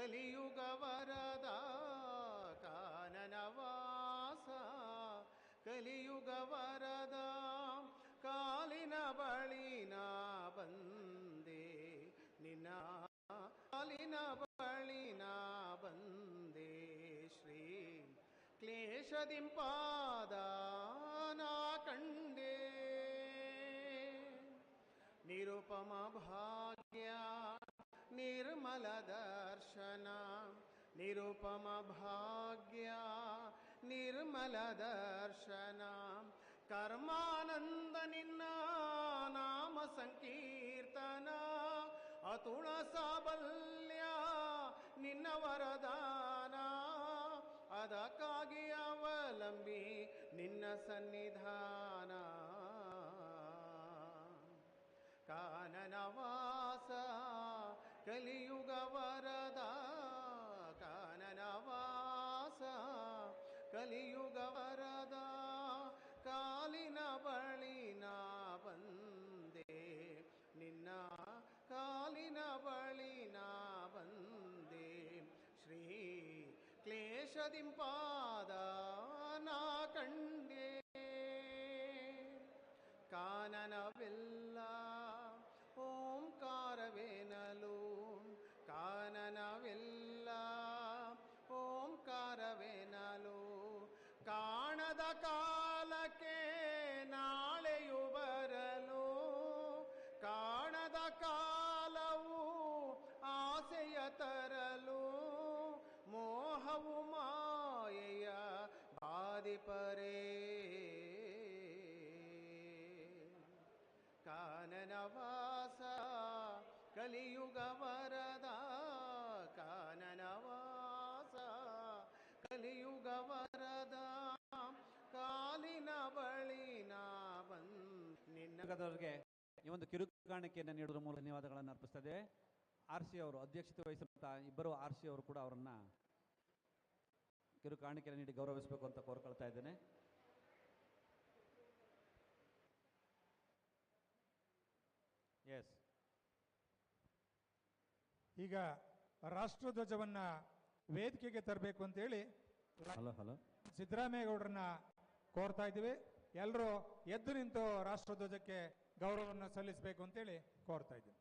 ಕಲಿಯುಗ ವರದ ಕಾನನವಾಸ ಕಲಿಯುಗವರದ ಕಾಲಿನ ಬಳಿನ ಬಂದೆ. ನಿನ್ನ ಕಾಲಿನ ಬಳಿನ ಬಂದೆ. ಶ್ರೀ ಕ್ಲೇಶದಿಂಪಾದ ನಾ ಕಂಡೆ. ನಿರುಪಮ ಭಾಗ್ಯ ನಿರ್ಮಲ ದರ್ಶನ ನಿರುಪಮ ಭಾಗ್ಯ ನಿರ್ಮಲ ದರ್ಶನ ಕರ್ಮಾನಂದ ನಿನ್ನ ನಾಮ ಸಂಕೀರ್ತನ. ಅತುಣ ಸಾಬಲ್ಯ ನಿನ್ನ ವರದಾನ. ಅದಕ್ಕಾಗಿ ಅವಲಂಬಿ ನಿನ್ನ ಸನ್ನಿಧಾನ. ಕಲಿಯುಗ ವರದ ಕಾನನವಾಸ. ಕಲಿಯುಗ ವರದ ಕಾಲಿನ ಬಳಿನ ಬಂದೆ. ನಿನ್ನ ಕಾಲಿನ ಬಳಿನ ಬಂದೆ. ಶ್ರೀ ಕ್ಲೇಶದಿಂಪಾದ ನಾ ಕಂಡೆ. ಕಾನನವೆಲ್ಲ ಓಂಕಾರವೇನಲು? ಕಾನನವೆಲ್ಲ. ಓಂಕಾರವೇನಲು? ಕಾಣದ ಕಾಲಕ್ಕೆ ನಾಳೆಯು ಬರಲು. ಕಾಣದ ಕಾಲವು ಆಸೆಯ ತರಲು. ಮೋಹವು ಮಾಯೆಯ ಕಲಿಯುಗ ವರದ ಕಾನನವಾಸ ಕಲಿಯುಗವರದ ಕಾಲಿನ ನಿನ್ನ ಈ ಒಂದು ಕಿರುಕಾಣಿಕೆಯನ್ನು ನೀಡುವ ಮೂಲಕ ಧನ್ಯವಾದಗಳನ್ನು ಅರ್ಪಿಸ್ತದೆ. ಆರ್ ಸಿ ಅವರು ಅಧ್ಯಕ್ಷತೆ ವಹಿಸಿದಂಥ ಇಬ್ಬರು ಆರ್ ಸಿ ಅವರು ಕೂಡ ಅವರನ್ನ ಕಿರುಕಾಣಿಕೆಯನ್ನು ನೀಡಿ ಗೌರವಿಸಬೇಕು ಅಂತ ಕೋರ್ಕೊಳ್ತಾ ಇದ್ದೇನೆ. ಎಸ್ ಈಗ ರಾಷ್ಟ್ರಧ್ವಜವನ್ನ ವೇದಿಕೆಗೆ ತರಬೇಕು ಅಂತೇಳಿ ಹಲೋ ಹಲೋ. ಸಿದ್ದರಾಮೇಗೌಡರನ್ನ ಕೋರ್ತಾ ಇದ್ದೀವಿ. ಎಲ್ಲರೂ ಎದ್ದು ನಿಂತು ರಾಷ್ಟ್ರಧ್ವಜಕ್ಕೆ ಗೌರವವನ್ನು ಸಲ್ಲಿಸಬೇಕು ಅಂತೇಳಿ ಕೋರ್ತಾ ಇದ್ದೀವಿ.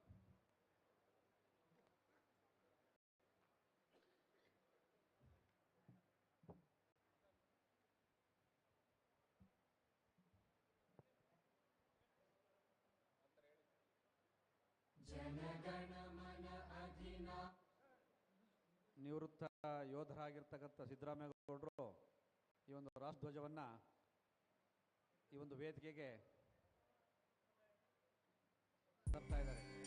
ನಿವೃತ್ತ ಯೋಧರಾಗಿರ್ತಕ್ಕಂಥ ಸಿದ್ದರಾಮೇಗೌಡರು ಈ ಒಂದು ರಾಷ್ಟ್ರಧ್ವಜವನ್ನು ಈ ಒಂದು ವೇದಿಕೆಗೆ ತರ್ತಾ ಇದ್ದಾರೆ.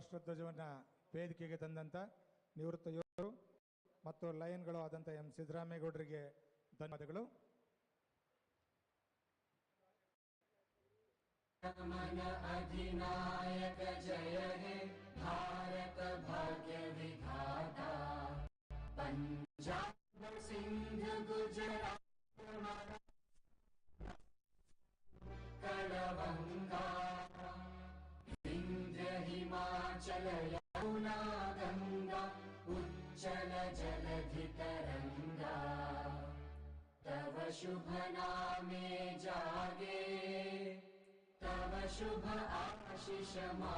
ರಾಷ್ಟ್ರಧ್ವಜವನ್ನು ವೇದಿಕೆಗೆ ತಂದಂಥ ನಿವೃತ್ತ ಯೋಧರು ಮತ್ತು ಲಯನ್ಗಳು ಆದಂಥ ಎಂ ಸಿದ್ದರಾಮೇಗೌಡರಿಗೆ ಧನ್ಯವಾದಗಳು. ಅಧಿನಾಯಕ ಜಯ ಹೇ, ಭಾರತ ಭಾಗ್ಯ ವಿಧಾತ. ಪಂಜಾಬ್ ಸಿಂಧ್, ಗುಜರಾತ್ சமா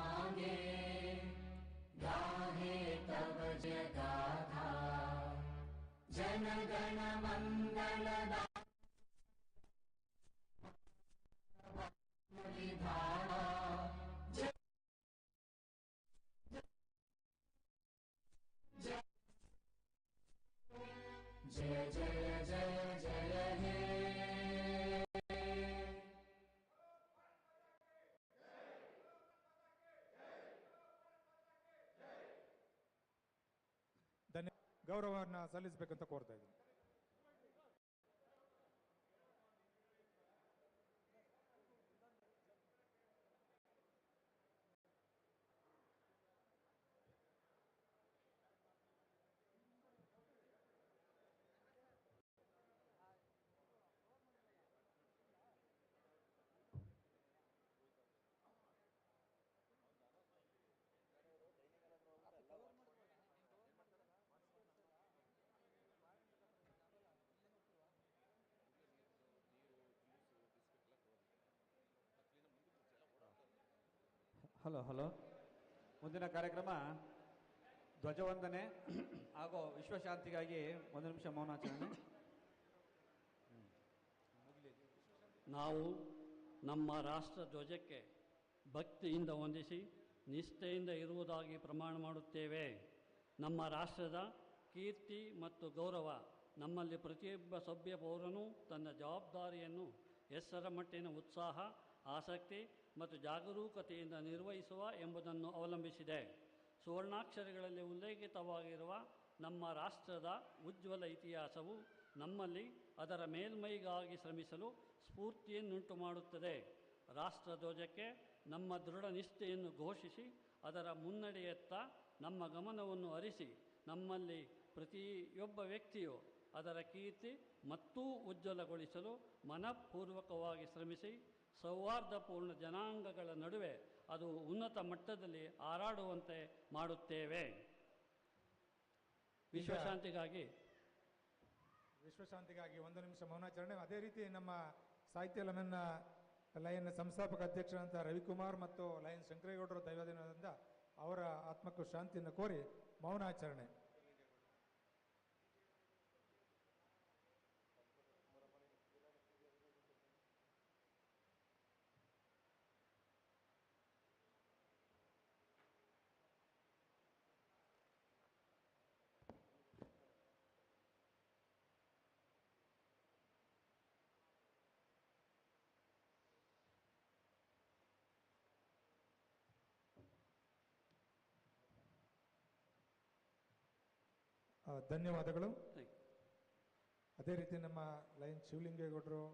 ಗೌರವವನ್ನು ಸಲ್ಲಿಸಬೇಕಂತ ಕೋರ್ತಾ ಇದ್ದೀನಿ. Hello hello. ಮುಂದಿನ ಕಾರ್ಯಕ್ರಮ ಧ್ವಜವಂದನೆ ಹಾಗೂ ವಿಶ್ವಶಾಂತಿಗಾಗಿ ಒಂದು ನಿಮಿಷ ಮೌನಾಚರಣೆ. ನಾವು ನಮ್ಮ ರಾಷ್ಟ್ರ ಧ್ವಜಕ್ಕೆ ಭಕ್ತಿಯಿಂದ ವಂದಿಸಿ, ನಿಷ್ಠೆಯಿಂದ ಇರುವುದಾಗಿ ಪ್ರಮಾಣ ಮಾಡುತ್ತೇವೆ. ನಮ್ಮ ರಾಷ್ಟ್ರದ ಕೀರ್ತಿ ಮತ್ತು ಗೌರವ ನಮ್ಮಲ್ಲಿ ಪ್ರತಿಯೊಬ್ಬ ಸಭ್ಯ ಪೌರನೂ ತನ್ನ ಜವಾಬ್ದಾರಿಯನ್ನು ಹೆಸರ ಮಟ್ಟಿನ ಉತ್ಸಾಹ, ಆಸಕ್ತಿ ಮತ್ತು ಜಾಗರೂಕತೆಯಿಂದ ನಿರ್ವಹಿಸುವ ಎಂಬುದನ್ನು ಅವಲಂಬಿಸಿದೆ. ಸುವರ್ಣಾಕ್ಷರಗಳಲ್ಲಿ ಉಲ್ಲೇಖಿತವಾಗಿರುವ ನಮ್ಮ ರಾಷ್ಟ್ರದ ಉಜ್ವಲ ಇತಿಹಾಸವು ನಮ್ಮಲ್ಲಿ ಅದರ ಮೇಲ್ಮೈಗಾಗಿ ಶ್ರಮಿಸಲು ಸ್ಫೂರ್ತಿಯನ್ನುಂಟು ಮಾಡುತ್ತದೆ. ರಾಷ್ಟ್ರಧ್ವಜಕ್ಕೆ ನಮ್ಮ ದೃಢ ನಿಷ್ಠೆಯನ್ನು ಘೋಷಿಸಿ ಅದರ ಮುನ್ನಡೆಯತ್ತ ನಮ್ಮ ಗಮನವನ್ನು ಹರಿಸಿ ನಮ್ಮಲ್ಲಿ ಪ್ರತಿಯೊಬ್ಬ ವ್ಯಕ್ತಿಯು ಅದರ ಕೀರ್ತಿ ಮತ್ತೂ ಉಜ್ವಲಗೊಳಿಸಲು ಮನಃಪೂರ್ವಕವಾಗಿ ಶ್ರಮಿಸಿ ಸೌಹಾರ್ದಪೂರ್ಣ ಜನಾಂಗಗಳ ನಡುವೆ ಅದು ಉನ್ನತ ಮಟ್ಟದಲ್ಲಿ ಹಾರಾಡುವಂತೆ ಮಾಡುತ್ತೇವೆ. ವಿಶ್ವಶಾಂತಿಗಾಗಿ ವಿಶ್ವಶಾಂತಿಗಾಗಿ ಒಂದು ನಿಮಿಷ ಮೌನಾಚರಣೆ ಅದೇ ರೀತಿ ನಮ್ಮ ಸಾಹಿತ್ಯ ಲನನ್ನ ಲಯನ್ ಸಂಸ್ಥಾಪಕ ಅಧ್ಯಕ್ಷರಂತ ರವಿಕುಮಾರ್ ಮತ್ತು ಲಯನ್ ಶಂಕರೇಗೌಡರು ದೈವದಿನದಿಂದ ಅವರ ಆತ್ಮಕ್ಕೂ ಶಾಂತಿಯನ್ನು ಕೋರಿ ಮೌನಾಚರಣೆ ಧನ್ಯವಾದಗಳು. ಅದೇ ರೀತಿ ನಮ್ಮ ಲಯನ್ ಶಿವಲಿಂಗೇಗೌಡರು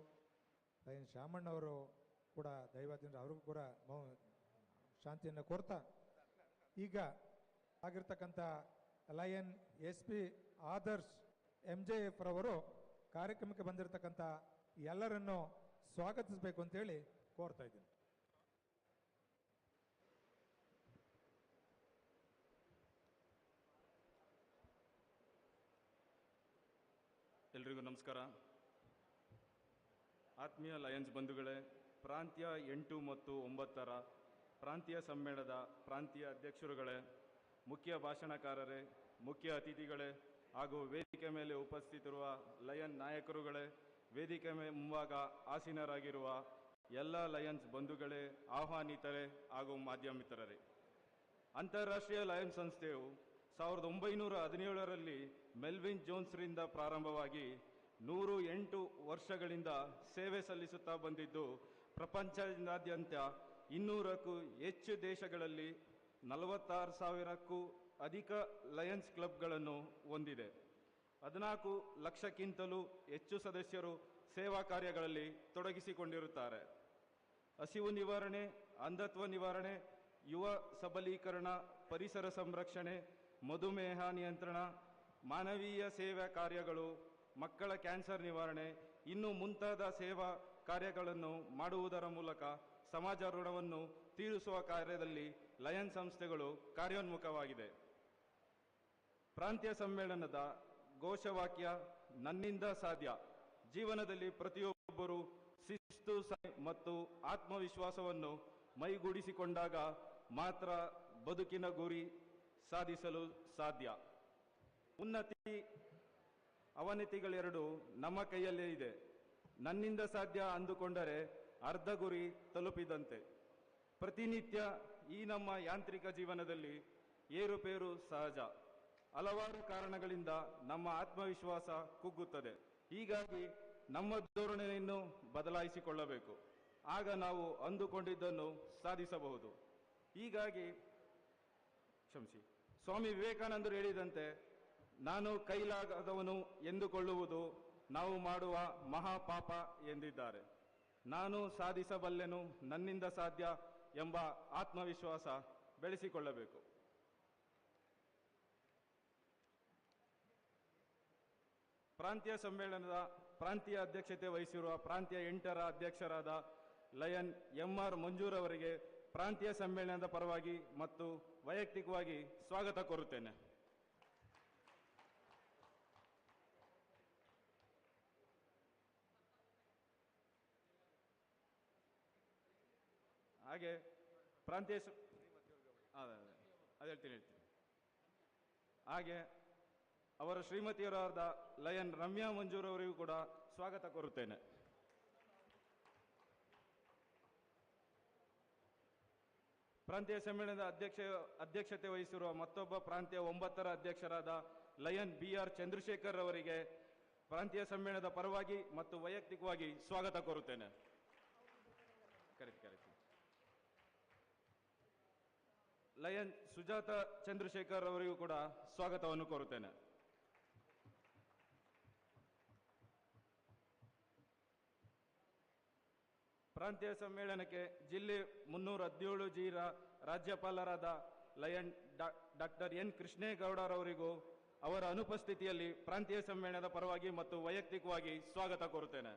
ಲಯನ್ ಶಾಮಣ್ಣವರು ಕೂಡ ದೈವಾಧೀನ ಅವ್ರಿಗೂ ಕೂಡ ಮೌ ಶಾಂತಿಯನ್ನು ಕೋರ್ತಾ ಈಗ ಆಗಿರ್ತಕ್ಕಂಥ lion S P Adarsh M J F ರವರು ಕಾರ್ಯಕ್ರಮಕ್ಕೆ ಬಂದಿರತಕ್ಕಂಥ ಎಲ್ಲರನ್ನು ಸ್ವಾಗತಿಸಬೇಕು ಅಂತೇಳಿ ಕೋರ್ತಾ ಇದ್ದೀನಿ. ಎಲ್ರಿಗೂ ನಮಸ್ಕಾರ. ಆತ್ಮೀಯ ಲಯನ್ಸ್ ಬಂಧುಗಳೇ, ಪ್ರಾಂತ್ಯ ಎಂಟು ಮತ್ತು ಒಂಬತ್ತರ ಪ್ರಾಂತೀಯ ಸಮ್ಮೇಳನದ ಪ್ರಾಂತೀಯ ಅಧ್ಯಕ್ಷರುಗಳೇ, ಮುಖ್ಯ ಭಾಷಣಕಾರರೇ, ಮುಖ್ಯ ಅತಿಥಿಗಳೇ ಹಾಗೂ ವೇದಿಕೆ ಮೇಲೆ ಉಪಸ್ಥಿತಿರುವ ಲಯನ್ ನಾಯಕರುಗಳೇ, ವೇದಿಕೆ ಮೇ ಮುಂಭಾಗ ಆಸೀನರಾಗಿರುವ ಎಲ್ಲ ಲಯನ್ಸ್ ಬಂಧುಗಳೇ, ಆಹ್ವಾನಿತರೇ ಹಾಗೂ ಮಾಧ್ಯಮಿತರರೇ. ಅಂತಾರಾಷ್ಟ್ರೀಯ ಲಯನ್ಸ್ ಸಂಸ್ಥೆಯು ಸಾವಿರದ ಒಂಬೈನೂರ ಹದಿನೇಳರಲ್ಲಿ ಮೆಲ್ವಿನ್ ಜೋನ್ಸ್ರಿಂದ ಪ್ರಾರಂಭವಾಗಿ ನೂರು ಎಂಟು ವರ್ಷಗಳಿಂದ ಸೇವೆ ಸಲ್ಲಿಸುತ್ತಾ ಬಂದಿದ್ದು, ಪ್ರಪಂಚದಾದ್ಯಂತ ಇನ್ನೂರಕ್ಕೂ ಹೆಚ್ಚು ದೇಶಗಳಲ್ಲಿ ನಲವತ್ತಾರು ಸಾವಿರಕ್ಕೂ ಅಧಿಕ ಲಯನ್ಸ್ ಕ್ಲಬ್ಗಳನ್ನು ಹೊಂದಿದೆ. ಹದಿನಾಲ್ಕು ಲಕ್ಷಕ್ಕಿಂತಲೂ ಹೆಚ್ಚು ಸದಸ್ಯರು ಸೇವಾ ಕಾರ್ಯಗಳಲ್ಲಿ ತೊಡಗಿಸಿಕೊಂಡಿರುತ್ತಾರೆ. ಹಸಿವು ನಿವಾರಣೆ, ಅಂಧತ್ವ ನಿವಾರಣೆ, ಯುವ ಸಬಲೀಕರಣ, ಪರಿಸರ ಸಂರಕ್ಷಣೆ, ಮಧುಮೇಹ ನಿಯಂತ್ರಣ ಮಾನವೀಯ ಸೇವಾ ಕಾರ್ಯಗಳು, ಮಕ್ಕಳ ಕ್ಯಾನ್ಸರ್ ನಿವಾರಣೆ, ಇನ್ನು ಮುಂತಾದ ಸೇವಾ ಕಾರ್ಯಗಳನ್ನು ಮಾಡುವುದರ ಮೂಲಕ ಸಮಾಜ ಋಣವನ್ನು ತೀರಿಸುವ ಕಾರ್ಯದಲ್ಲಿ ಲಯನ್ ಸಂಸ್ಥೆಗಳು ಕಾರ್ಯೋನ್ಮುಖವಾಗಿದೆ ಪ್ರಾಂತ್ಯ ಸಮ್ಮೇಳನದ ಘೋಷವಾಕ್ಯ, ನನ್ನಿಂದ ಸಾಧ್ಯ ಜೀವನದಲ್ಲಿ ಪ್ರತಿಯೊಬ್ಬರು ಶಿಸ್ತು ಮತ್ತು ಆತ್ಮವಿಶ್ವಾಸವನ್ನು ಮೈಗೂಡಿಸಿಕೊಂಡಾಗ ಮಾತ್ರ ಬದುಕಿನ ಗುರಿ ಸಾಧಿಸಲು ಸಾಧ್ಯ. ಉನ್ನತಿ ಅವನತಿಗಳೆರಡು ನಮ್ಮ ಕೈಯಲ್ಲೇ ಇದೆ. ನನ್ನಿಂದ ಸಾಧ್ಯ ಅಂದುಕೊಂಡರೆ ಅರ್ಧ ಗುರಿ ತಲುಪಿದಂತೆ. ಪ್ರತಿನಿತ್ಯ ಈ ನಮ್ಮ ಯಾಂತ್ರಿಕ ಜೀವನದಲ್ಲಿ ಏರುಪೇರು ಸಹಜ. ಹಲವಾರು ಕಾರಣಗಳಿಂದ ನಮ್ಮ ಆತ್ಮವಿಶ್ವಾಸ ಕುಗ್ಗುತ್ತದೆ. ಹೀಗಾಗಿ ನಮ್ಮ ಧೋರಣೆಯನ್ನು ಬದಲಾಯಿಸಿಕೊಳ್ಳಬೇಕು. ಆಗ ನಾವು ಅಂದುಕೊಂಡಿದ್ದನ್ನು ಸಾಧಿಸಬಹುದು. ಹೀಗಾಗಿ, ಕ್ಷಮಿಸಿ, ಸ್ವಾಮಿ ವಿವೇಕಾನಂದರು ಹೇಳಿದಂತೆ ನಾನು ಕೈಲಾಗದವನು ಎಂದುಕೊಳ್ಳುವುದು ನಾವು ಮಾಡುವ ಮಹಾಪಾಪ ಎಂದಿದ್ದಾರೆ. ನಾನು ಸಾಧಿಸಬಲ್ಲೆನು ನನ್ನಿಂದ ಸಾಧ್ಯ ಎಂಬ ಆತ್ಮವಿಶ್ವಾಸ ಬೆಳೆಸಿಕೊಳ್ಳಬೇಕು. ಪ್ರಾಂತೀಯ ಸಮ್ಮೇಳನದ ಪ್ರಾಂತೀಯ ಅಧ್ಯಕ್ಷತೆ ವಹಿಸಿರುವ ಪ್ರಾಂತೀಯ ಎಂಟರ ಅಧ್ಯಕ್ಷರಾದ ಲಯನ್ ಎಂ ಆರ್ ಮಂಜೂರ್ ಅವರಿಗೆ ಪ್ರಾಂತೀಯ ಸಮ್ಮೇಳನದ ಪರವಾಗಿ ಮತ್ತು ವೈಯಕ್ತಿಕವಾಗಿ ಸ್ವಾಗತ ಕೋರುತ್ತೇನೆ. ಹಾಗೆ ಪ್ರಾಂತೀಯ ಅದೇ ಅದೇ. ಅದು ಹೇಳ್ತೀನಿ ಹೇಳ್ತೀನಿ. ಹಾಗೆ ಅವರ ಶ್ರೀಮತಿಯರಾದ ಲಯನ್ ರಮ್ಯಾ ಮಂಜೂರ್ ಅವರಿಗೂ ಕೂಡ ಸ್ವಾಗತ ಕೋರುತ್ತೇನೆ. ಪ್ರಾಂತೀಯ ಸಮ್ಮೇಳನದ ಅಧ್ಯಕ್ಷ ಅಧ್ಯಕ್ಷತೆ ವಹಿಸಿರುವ ಮತ್ತೊಬ್ಬ ಪ್ರಾಂತ್ಯ ಒಂಬತ್ತರ ಅಧ್ಯಕ್ಷರಾದ ಲಯನ್ ಬಿ ಆರ್ ಚಂದ್ರಶೇಖರ್ ಅವರಿಗೆ ಪ್ರಾಂತೀಯ ಸಮ್ಮೇಳನದ ಪರವಾಗಿ ಮತ್ತು ವೈಯಕ್ತಿಕವಾಗಿ ಸ್ವಾಗತ ಕೋರುತ್ತೇನೆ. ಲಯನ್ ಸುಜಾತ ಚಂದ್ರಶೇಖರ್ ಅವರಿಗೂ ಕೂಡ ಸ್ವಾಗತವನ್ನು ಕೋರುತ್ತೇನೆ. ಪ್ರಾಂತೀಯ ಸಮ್ಮೇಳನಕ್ಕೆ ಜಿಲ್ಲೆ ಮುನ್ನೂರ ಹದಿನೇಳು ಜಿರ ರಾಜ್ಯಪಾಲರಾದ ಲಯನ್ ಡಾಕ್ಟರ್ ಎನ್ ಕೃಷ್ಣೇಗೌಡರವರಿಗೂ ಅವರ ಅನುಪಸ್ಥಿತಿಯಲ್ಲಿ ಪ್ರಾಂತೀಯ ಸಮ್ಮೇಳನದ ಪರವಾಗಿ ಮತ್ತು ವೈಯಕ್ತಿಕವಾಗಿ ಸ್ವಾಗತ ಕೋರುತ್ತೇನೆ.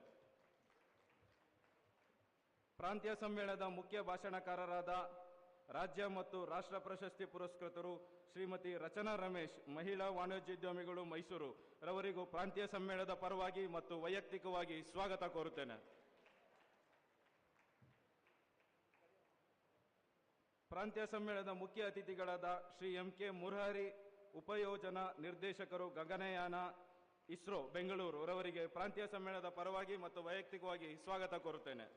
ಪ್ರಾಂತೀಯ ಸಮ್ಮೇಳನದ ಮುಖ್ಯ ಭಾಷಣಕಾರರಾದ ರಾಜ್ಯ ಮತ್ತು ರಾಷ್ಟ್ರ ಪ್ರಶಸ್ತಿ ಪುರಸ್ಕೃತರು ಶ್ರೀಮತಿ ರಚನಾ ರಮೇಶ್, ಮಹಿಳಾ ವಾಣಿಜ್ಯೋದ್ಯಮಿಗಳು ಮೈಸೂರು ರವರಿಗೂ ಪ್ರಾಂತೀಯ ಸಮ್ಮೇಳನದ ಪರವಾಗಿ ಮತ್ತು ವೈಯಕ್ತಿಕವಾಗಿ ಸ್ವಾಗತ ಕೋರುತ್ತೇನೆ. ಪ್ರಾಂತ್ಯ ಸಮ್ಮೇಳನದ ಮುಖ್ಯ ಅತಿಥಿಗಳಾದ ಶ್ರೀ ಎಂ ಕೆ ಮುರಾರಿ ಉಪಯೋಜನಾ ನಿರ್ದೇಶಕರು ಗಗನಯಾನ ಇಸ್ರೋ ಬೆಂಗಳೂರು ರವರಿಗೆ ಪ್ರಾಂತೀಯ ಸಮ್ಮೇಳನದ ಪರವಾಗಿ ಮತ್ತು ವೈಯಕ್ತಿಕವಾಗಿ ಸ್ವಾಗತ ಕೋರುತ್ತೇನೆ.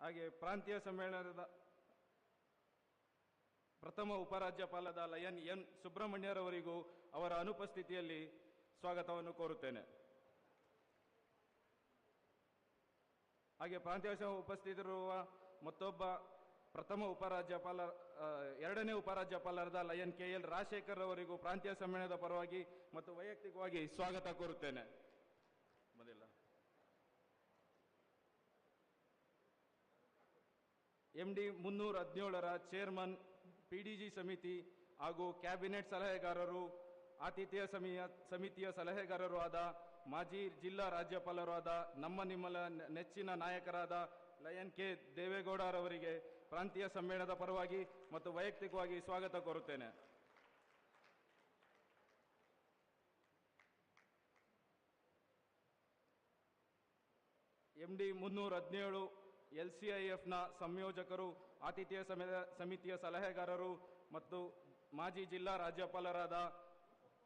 ಹಾಗೆ ಪ್ರಾಂತೀಯ ಸಮ್ಮೇಳನದ ಪ್ರಥಮ ಉಪರಾಜ್ಯಪಾಲದ ಲಯನ್ ಎನ್ ಸುಬ್ರಹ್ಮಣ್ಯರವರಿಗೂ ಅವರ ಅನುಪಸ್ಥಿತಿಯಲ್ಲಿ ಸ್ವಾಗತವನ್ನು ಕೋರುತ್ತೇನೆ. ಹಾಗೆ ಪ್ರಾಂತೀಯ ಸಭೆ ಉಪಸ್ಥಿತರಿರುವ ಮತ್ತೊಬ್ಬ ಪ್ರಥಮ ಉಪರಾಜ್ಯಪಾಲ ಎರಡನೇ ಉಪರಾಜ್ಯಪಾಲರಾದ ಲಯನ್ ಕೆ ಎಲ್ ರಾಜಶೇಖರ್ ಅವರಿಗೂ ಪ್ರಾಂತೀಯ ಸಮ್ಮೇಳನದ ಪರವಾಗಿ ಮತ್ತು ವೈಯಕ್ತಿಕವಾಗಿ ಸ್ವಾಗತ ಕೋರುತ್ತೇನೆ. ಎಂ ಡಿ ಮುನ್ನೂರ ಹದಿನೇಳರ ಚೇರ್ಮನ್ ಪಿಡಿಜಿ ಸಮಿತಿ ಹಾಗೂ ಕ್ಯಾಬಿನೆಟ್ ಸಲಹೆಗಾರರು, ಆತಿಥ್ಯ ಸಮಿಯ, ಸಮಿತಿಯ ಸಲಹೆಗಾರರು ಆದ ಮಾಜಿ ಜಿಲ್ಲಾ ರಾಜ್ಯಪಾಲರು ಆದ ನಮ್ಮ ನಿಮ್ಮಲ ನೆಚ್ಚಿನ ನಾಯಕರಾದ ಲಯನ್ ಕೆ ದೇವೇಗೌಡರವರಿಗೆ ಪ್ರಾಂತೀಯ ಸಮ್ಮೇಳನದ ಪರವಾಗಿ ಮತ್ತು ವೈಯಕ್ತಿಕವಾಗಿ ಸ್ವಾಗತ ಕೋರುತ್ತೇನೆ. ಎಂ ಡಿ ಮುನ್ನೂರ ಹದಿನೇಳು ಎಲ್ ಸಂಯೋಜಕರು, ಆತಿಥ್ಯ ಸಮಿತ, ಸಮಿತಿಯ ಸಲಹೆಗಾರರು ಮತ್ತು ಮಾಜಿ ಜಿಲ್ಲಾ ರಾಜ್ಯಪಾಲರಾದ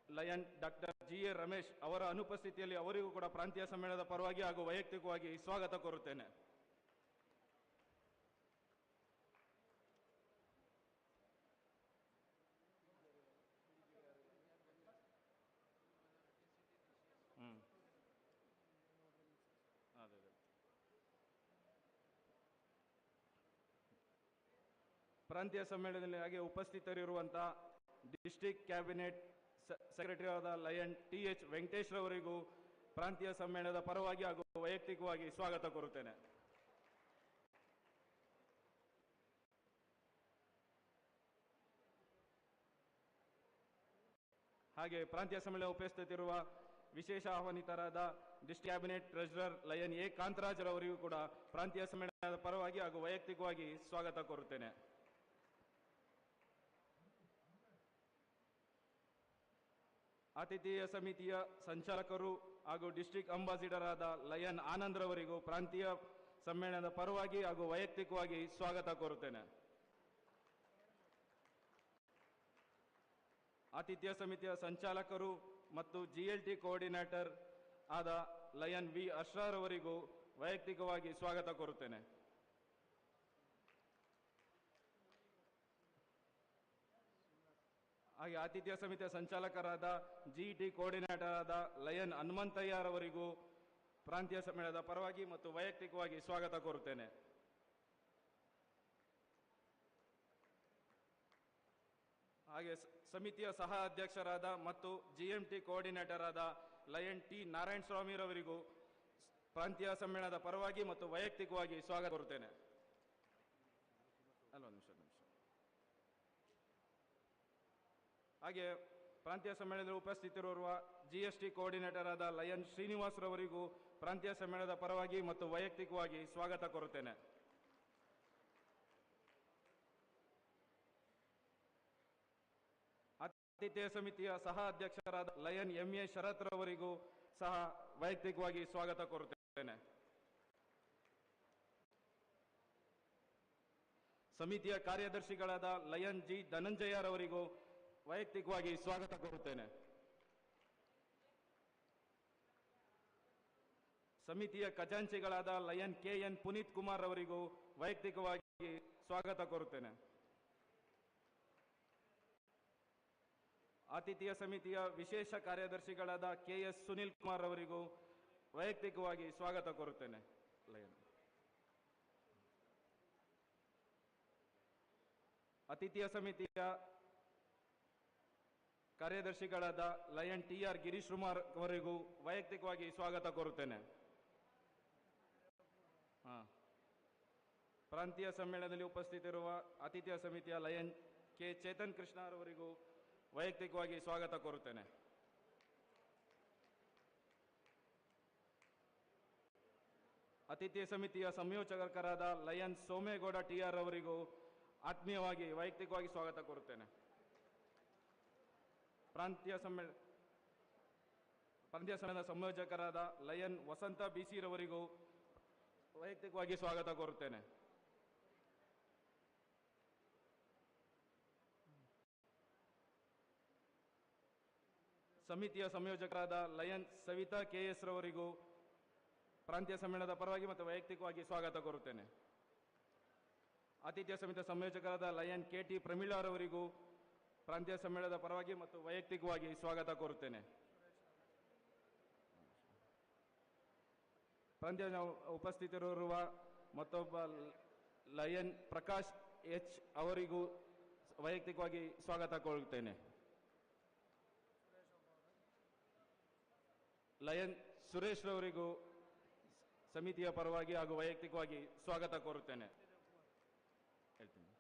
lion doctor G A Ramesh ಅವರ ಅನುಪಸ್ಥಿತಿಯಲ್ಲಿ ಅವರಿಗೂ ಕೂಡ ಪ್ರಾಂತೀಯ ಸಮ್ಮೇಳನದ ಪರವಾಗಿ ಹಾಗೂ ವೈಯಕ್ತಿಕವಾಗಿ ಸ್ವಾಗತ ಕೋರುತ್ತೇನೆ ಹ್ಮ್ ಅದೇ ಅದೇ ಪ್ರಾಂತೀಯ ಸಮ್ಮೇಳನದಲ್ಲಿ ಹಾಗೆ ಉಪಸ್ಥಿತರಿರುವಂಥ ಡಿಸ್ಟಿಕ್ ಕ್ಯಾಬಿನೆಟ್ ಸೆಕ್ರೆಟರಿ ಆದ ಲಯನ್ ಟಿ ಎಚ್ ವೆಂಕಟೇಶ್ ರವರಿಗೂ ಪ್ರಾಂತೀಯ ಸಮ್ಮೇಳನದ ಪರವಾಗಿ ಹಾಗೂ ವೈಯಕ್ತಿಕವಾಗಿ ಸ್ವಾಗತ ಕೋರುತ್ತೇನೆ. ಹಾಗೆ ಪ್ರಾಂತೀಯ ಸಮ್ಮೇಳನ ಉಪಸ್ಥಿತಿರುವ ವಿಶೇಷ ಆಹ್ವಾನಿತರಾದ district cabinet treasurer lion A Kantaraj ರವರಿಗೂ ಕೂಡ ಪ್ರಾಂತೀಯ ಸಮ್ಮೇಳನದ ಪರವಾಗಿ ಹಾಗೂ ವೈಯಕ್ತಿಕವಾಗಿ ಸ್ವಾಗತ ಕೋರುತ್ತೇನೆ. ಆತಿಥೇಯ ಸಮಿತಿಯ ಸಂಚಾಲಕರು ಹಾಗೂ ಡಿಸ್ಟ್ರಿಕ್ಟ್ ಅಂಬಾಸಿಡರ್ ಆದ ಲಯನ್ ಆನಂದ್ ರವರಿಗೂ ಪ್ರಾಂತೀಯ ಸಮ್ಮೇಳನದ ಪರವಾಗಿ ಹಾಗೂ ವೈಯಕ್ತಿಕವಾಗಿ ಸ್ವಾಗತ ಕೋರುತ್ತೇನೆ. ಆತಿಥ್ಯ ಸಮಿತಿಯ ಸಂಚಾಲಕರು ಮತ್ತು ಜಿಎಲ್ಟಿ ಕೋಆರ್ಡಿನೇಟರ್ ಆದ ಲಯನ್ ವಿ ಅಶ್ರಾರ್ ಅವರಿಗೂ ವೈಯಕ್ತಿಕವಾಗಿ ಸ್ವಾಗತ ಕೋರುತ್ತೇನೆ. ಹಾಗೆ ಆತಿಥ್ಯ ಸಮಿತಿಯ ಸಂಚಾಲಕರಾದ ಜಿಇಟಿ ಕೋಆರ್ಡಿನೇಟರ್ ಆದ ಲಯನ್ ಹನುಮಂತಯ್ಯರವರಿಗೂ ಪ್ರಾಂತೀಯ ಸಮ್ಮೇಳನದ ಪರವಾಗಿ ಮತ್ತು ವೈಯಕ್ತಿಕವಾಗಿ ಸ್ವಾಗತ ಕೋರುತ್ತೇನೆ. ಹಾಗೆ ಸಮಿತಿಯ ಸಹ ಅಧ್ಯಕ್ಷರಾದ ಮತ್ತು ಜಿಎಂಟಿ ಕೋಆರ್ಡಿನೇಟರ್ ಆದ ಲಯನ್ ಟಿ. ನಾರಾಯಣ ಸ್ವಾಮಿರವರಿಗೂ ಪ್ರಾಂತೀಯ ಸಮ್ಮೇಳನದ ಪರವಾಗಿ ಮತ್ತು ವೈಯಕ್ತಿಕವಾಗಿ ಸ್ವಾಗತ ಕೋರುತ್ತೇನೆ ಅಲ್ಲ ಒಂದು ನಿಮಿಷ ಒಂದು ನಿಮಿಷ ಹಾಗೆ ಪ್ರಾಂತೀಯ ಸಮ್ಮೇಳನದಲ್ಲಿ ಉಪಸ್ಥಿತರಿರುವ ಜಿಎಸ್ಟಿ ಕೋಆರ್ಡಿನೇಟರ್ ಆದ ಲಯನ್ ಶ್ರೀನಿವಾಸ್ರವರಿಗೂ ಪ್ರಾಂತೀಯ ಸಮ್ಮೇಳನದ ಪರವಾಗಿ ಮತ್ತು ವೈಯಕ್ತಿಕವಾಗಿ ಸ್ವಾಗತ ಕೋರುತ್ತೇನೆ. ಆತಿಥ್ಯ ಸಮಿತಿಯ ಸಹ ಅಧ್ಯಕ್ಷರಾದ ಲಯನ್ ಎಂ ಎ ಶರತ್ ರವರಿಗೂ ಸಹ ವೈಯಕ್ತಿಕವಾಗಿ ಸ್ವಾಗತ ಕೋರುತ್ತೇನೆ. ಸಮಿತಿಯ ಕಾರ್ಯದರ್ಶಿಗಳಾದ ಲಯನ್ ಜಿ ಧನಂಜಯರವರಿಗೂ ವೈಯಕ್ತಿಕವಾಗಿ ಸ್ವಾಗತ ಕೋರುತ್ತೇನೆ. ಸಮಿತಿಯ ಖಜಾಂಚಿಗಳಾದ lion K N Puneeth Kumar ಅವರಿಗೂ ವೈಯಕ್ತಿಕವಾಗಿ ಸ್ವಾಗತ ಕೋರುತ್ತೇನೆ. ಆತಿಥ್ಯ ಸಮಿತಿಯ ವಿಶೇಷ ಕಾರ್ಯದರ್ಶಿಗಳಾದ ಕೆ ಎಸ್ ಸುನಿಲ್ ಕುಮಾರ್ ಅವರಿಗೂ ವೈಯಕ್ತಿಕವಾಗಿ ಸ್ವಾಗತ ಕೋರುತ್ತೇನೆ. ಲಯನ್. ಅತಿಥಿಯ ಸಮಿತಿಯ ಕಾರ್ಯದರ್ಶಿಗಳಾದ lion T R Girish Kumar ಅವರಿಗೂ ವೈಯಕ್ತಿಕವಾಗಿ ಸ್ವಾಗತ ಕೋರುತ್ತೇನೆ. ಪ್ರಾಂತೀಯ ಸಮ್ಮೇಳನದಲ್ಲಿ ಉಪಸ್ಥಿತಿರುವ ಅತಿಥಿಯ ಸಮಿತಿಯ ಲಯನ್ ಕೆ ಚೇತನ್ ಕೃಷ್ಣ ಅವರಿಗೂ ವೈಯಕ್ತಿಕವಾಗಿ ಸ್ವಾಗತ ಕೋರುತ್ತೇನೆ. ಅತಿಥಿ ಸಮಿತಿಯ ಸಂಯೋಜಕರಾದ ಲಯನ್ ಸೋಮೇಗೌಡ ಟಿ ಆರ್ ಅವರಿಗೂ ಆತ್ಮೀಯವಾಗಿ ವೈಯಕ್ತಿಕವಾಗಿ ಸ್ವಾಗತ ಕೋರುತ್ತೇನೆ. ಪ್ರಾಂತೀಯ ಸಮ್ಮೇಳ, ಪ್ರಾಂತೀಯ ಸಮ್ಮೇಳನದ ಸಂಯೋಜಕರಾದ ಲಯನ್ ವಸಂತ ಬಿಸಿ ರವರಿಗೂ ವೈಯಕ್ತಿಕವಾಗಿ ಸ್ವಾಗತ ಕೋರುತ್ತೇನೆ. ಸಮಿತಿಯ ಸಂಯೋಜಕರಾದ ಲಯನ್ ಸವಿತಾ ಕೆ ಎಸ್ ರವರಿಗೂ ಪ್ರಾಂತೀಯ ಸಮ್ಮೇಳನದ ಪರವಾಗಿ ಮತ್ತು ವೈಯಕ್ತಿಕವಾಗಿ ಸ್ವಾಗತ ಕೋರುತ್ತೇನೆ. ಆತಿಥ್ಯ ಸಮಿತಿಯ ಸಂಯೋಜಕರಾದ ಲಯನ್ ಕೆ ಟಿ ಪ್ರಮೀಳಾರವರಿಗೂ ಪ್ರಾಂತೀಯ ಸಮ್ಮೇಳನದ ಪರವಾಗಿ ಮತ್ತು ವೈಯಕ್ತಿಕವಾಗಿ ಸ್ವಾಗತ ಕೋರುತ್ತೇನೆ. ಪ್ರಾಂತೀಯ ಉಪಸ್ಥಿತರಿರುವ ಮತ್ತೊಬ್ಬ ಲಯನ್ ಪ್ರಕಾಶ್ ಎಚ್ ಅವರಿಗೂ ವೈಯಕ್ತಿಕವಾಗಿ ಸ್ವಾಗತ ಕೋರುತ್ತೇನೆ. ಲಯನ್ ಸುರೇಶ್ ರವರಿಗೂ ಸಮಿತಿಯ ಪರವಾಗಿ ಹಾಗೂ ವೈಯಕ್ತಿಕವಾಗಿ ಸ್ವಾಗತ ಕೋರುತ್ತೇನೆ ಹೇಳ್ತೀನಿ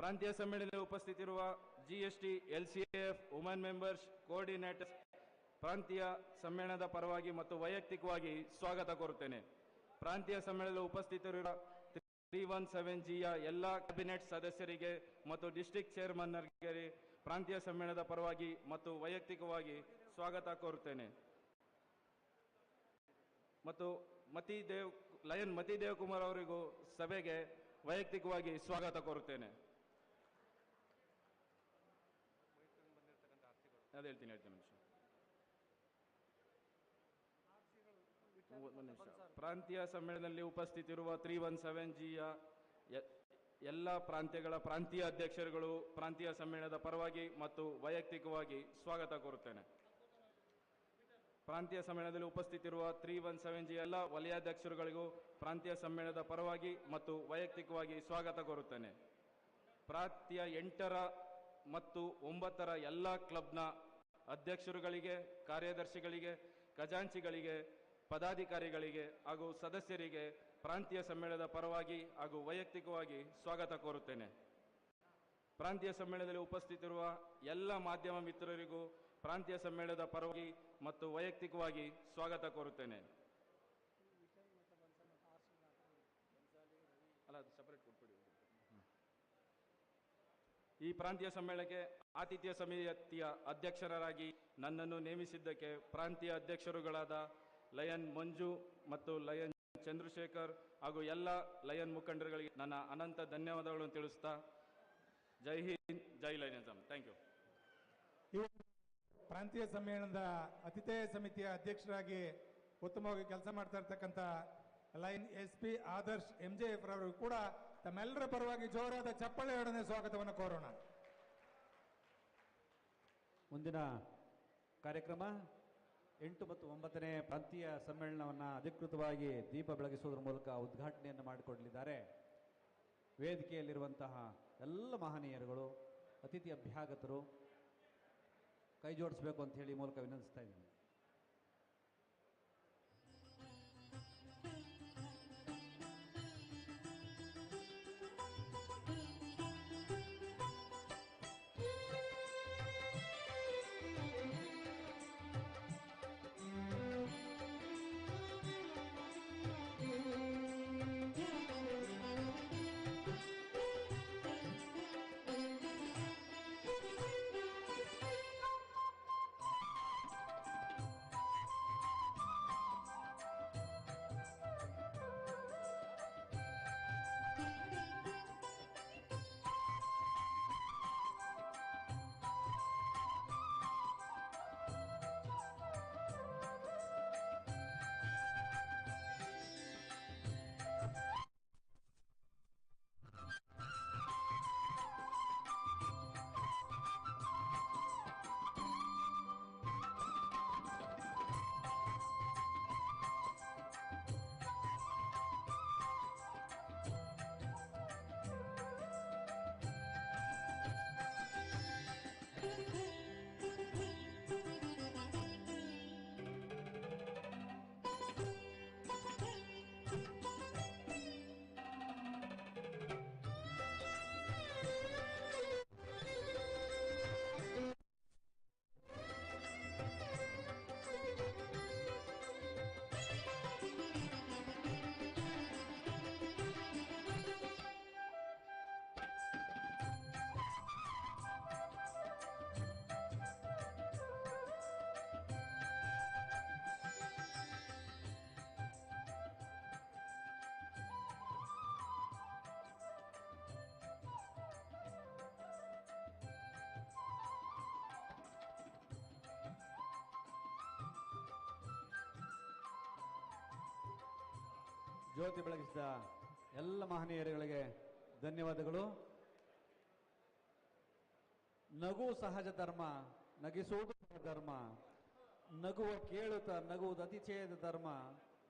ಪ್ರಾಂತೀಯ ಸಮ್ಮೇಳನದಲ್ಲಿ ಉಪಸ್ಥಿತಿರುವ GST LCF women members coordinators ಪ್ರಾಂತೀಯ ಸಮ್ಮೇಳನದ ಪರವಾಗಿ ಮತ್ತು ವೈಯಕ್ತಿಕವಾಗಿ ಸ್ವಾಗತ ಕೋರುತ್ತೇನೆ. ಪ್ರಾಂತೀಯ ಸಮ್ಮೇಳನದಲ್ಲಿ ಉಪಸ್ಥಿತರಿರುವ ತ್ರೀ ಒನ್ ಸೆವೆನ್ ಜಿಯ ಎಲ್ಲ ಕ್ಯಾಬಿನೆಟ್ ಸದಸ್ಯರಿಗೆ ಮತ್ತು ಡಿಸ್ಟ್ರಿಕ್ಟ್ ಚೇರ್ಮನ್ನರಿಗೆ ಪ್ರಾಂತೀಯ ಸಮ್ಮೇಳನದ ಪರವಾಗಿ ಮತ್ತು ವೈಯಕ್ತಿಕವಾಗಿ ಸ್ವಾಗತ ಕೋರುತ್ತೇನೆ. ಮತ್ತು ಮತಿ ದೇವ್, ಲಯನ್ ಮತಿ ದೇವಕುಮಾರ್ ಅವರಿಗೂ ಸಭೆಗೆ ವೈಯಕ್ತಿಕವಾಗಿ ಸ್ವಾಗತ ಕೋರುತ್ತೇನೆ. ಅದೇ ಹೇಳ್ತೀನಿ ಹೇಳ್ತೀನಿ ನಿಮಿಷ. ಪ್ರಾಂತೀಯ ಸಮ್ಮೇಳನದಲ್ಲಿ ಉಪಸ್ಥಿತಿರುವ ತ್ರೀ ಒನ್ ಸೆವೆನ್ ಜಿಯ ಎಲ್ಲ ಪ್ರಾಂತ್ಯಗಳ ಪ್ರಾಂತೀಯ ಅಧ್ಯಕ್ಷರುಗಳು ಪ್ರಾಂತೀಯ ಸಮ್ಮೇಳನದ ಪರವಾಗಿ ಮತ್ತು ವೈಯಕ್ತಿಕವಾಗಿ ಸ್ವಾಗತ ಕೋರುತ್ತೇನೆ. ಪ್ರಾಂತೀಯ ಸಮ್ಮೇಳನದಲ್ಲಿ ಉಪಸ್ಥಿತಿರುವ ತ್ರೀ ಒನ್ ಸೆವೆನ್ ಜಿ ಎಲ್ಲ ವಲಯಾಧ್ಯಕ್ಷರುಗಳಿಗೂ ಪ್ರಾಂತೀಯ ಸಮ್ಮೇಳನದ ಪರವಾಗಿ ಮತ್ತು ವೈಯಕ್ತಿಕವಾಗಿ ಸ್ವಾಗತ ಕೋರುತ್ತೇನೆ. ಪ್ರಾಂತ್ಯ ಎಂಟರ ಮತ್ತು ಒಂಬತ್ತರ ಎಲ್ಲ ಕ್ಲಬ್ನ ಅಧ್ಯಕ್ಷರುಗಳಿಗೆ, ಕಾರ್ಯದರ್ಶಿಗಳಿಗೆ, ಖಜಾಂಚಿಗಳಿಗೆ, ಪದಾಧಿಕಾರಿಗಳಿಗೆ ಹಾಗೂ ಸದಸ್ಯರಿಗೆ ಪ್ರಾಂತೀಯ ಸಮ್ಮೇಳನದ ಪರವಾಗಿ ಹಾಗೂ ವೈಯಕ್ತಿಕವಾಗಿ ಸ್ವಾಗತ ಕೋರುತ್ತೇನೆ. ಪ್ರಾಂತೀಯ ಸಮ್ಮೇಳನದಲ್ಲಿ ಉಪಸ್ಥಿತಿರುವ ಎಲ್ಲ ಮಾಧ್ಯಮ ಮಿತ್ರರಿಗೂ ಪ್ರಾಂತೀಯ ಸಮ್ಮೇಳನದ ಪರವಾಗಿ ಮತ್ತು ವೈಯಕ್ತಿಕವಾಗಿ ಸ್ವಾಗತ ಕೋರುತ್ತೇನೆ. ಈ ಪ್ರಾಂತೀಯ ಸಮ್ಮೇಳನಕ್ಕೆ ಆತಿಥ್ಯ ಸಮಿತಿಯ ಅಧ್ಯಕ್ಷರಾಗಿ ನನ್ನನ್ನು ನೇಮಿಸಿದ್ದಕ್ಕೆ ಪ್ರಾಂತೀಯ ಅಧ್ಯಕ್ಷರುಗಳಾದ ಲಯನ್ ಮಂಜು ಮತ್ತು ಲಯನ್ ಚಂದ್ರಶೇಖರ್ ಹಾಗೂ ಎಲ್ಲ ಲಯನ್ ಮುಖಂಡರುಗಳಿಗೆ ನನ್ನ ಅನಂತ ಧನ್ಯವಾದಗಳನ್ನು ತಿಳಿಸ್ತಾ Jai Hind, Jai lionism thank you ಪ್ರಾಂತೀಯ ಸಮ್ಮೇಳನದ ಅತಿಥೇಯ ಸಮಿತಿಯ ಅಧ್ಯಕ್ಷರಾಗಿ ಉತ್ತಮವಾಗಿ ಕೆಲಸ ಮಾಡ್ತಾ ಇರ್ತಕ್ಕಂಥ lion S P Adarsh M J F ಕೂಡ ತಮ್ಮೆಲ್ಲರ ಪರವಾಗಿ ಜೋರಾದ ಚಪ್ಪಳೆಯೊಡನೆ ಸ್ವಾಗತವನ್ನು ಕೋರೋಣ. ಮುಂದಿನ ಕಾರ್ಯಕ್ರಮ ಎಂಟು ಮತ್ತು ಒಂಬತ್ತನೇ ಪ್ರಾಂತೀಯ ಸಮ್ಮೇಳನವನ್ನು ಅಧಿಕೃತವಾಗಿ ದೀಪ ಬೆಳಗಿಸುವುದರ ಮೂಲಕ ಉದ್ಘಾಟನೆಯನ್ನು ಮಾಡಿಕೊಡಲಿದ್ದಾರೆ. ವೇದಿಕೆಯಲ್ಲಿರುವಂತಹ ಎಲ್ಲ ಮಹನೀಯರುಗಳು, ಅತಿಥಿ ಅಭ್ಯಾಗತರು, ಕೈ ಜೋಡಿಸಬೇಕು ಅಂತ ಹೇಳಿ ಮೂಲಕ ವಿನಂತಿಸ್ತಾ ಇದ್ದೀನಿ. ಜ್ಯೋತಿ ಬೆಳಗಿಸಿದ ಎಲ್ಲ ಮಹನೀಯರುಗಳಿಗೆ ಧನ್ಯವಾದಗಳು. ನಗು ಸಹಜ ಧರ್ಮ, ನಗಿಸುವುದು ಧರ್ಮ, ನಗುವ ಕೇಳುತ್ತ ನಗುವುದು ಅತಿಚೇದ ಧರ್ಮ,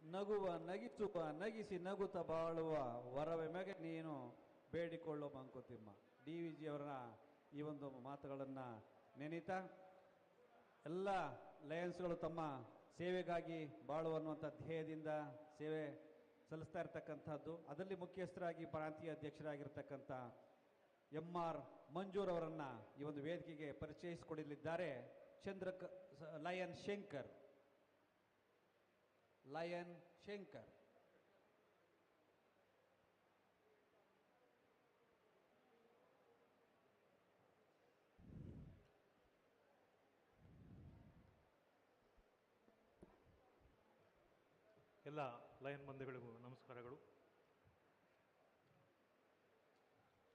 ನಗುವ ನಗಿಸುವ, ನಗಿಸಿ ನಗುತ್ತ ಬಾಳುವ ವರವೆಮೆಗೆ ನೀನು ಬೇಡಿಕೊಳ್ಳೋ ಮಂಕುತಿಮ್ಮ. ಡಿ ವಿ ಜಿ ಅವರ ಈ ಒಂದು ಮಾತುಗಳನ್ನು ನೆನೀತಾ, ಎಲ್ಲ ಲಯನ್ಸ್ಗಳು ತಮ್ಮ ಸೇವೆಗಾಗಿ ಬಾಳುವ ಅನ್ನುವಂಥ ಧ್ಯೇಯದಿಂದ ಸೇವೆ ಸಲ್ಲಿಸ್ತಾ ಇರತಕ್ಕಂಥದ್ದು. ಅದರಲ್ಲಿ ಮುಖ್ಯಸ್ಥರಾಗಿ ಪ್ರಾಂತೀಯ ಅಧ್ಯಕ್ಷರಾಗಿರ್ತಕ್ಕಂಥ ಎಂ ಆರ್ ಮಂಜೂರ್ ಅವರನ್ನು ಈ ಒಂದು ವೇದಿಕೆಗೆ ಪರಿಚಯಿಸಿಕೊಡಲಿದ್ದಾರೆ. ಚಂದ್ರ ಲಯನ್ ಶಂಕರ್. ಲಯನ್ ಶಂಕರ್. ಎಲ್ಲ ಲಯನ್ ಬಂಧುಗಳಿಗೂ ನಮಸ್ಕಾರಗಳು.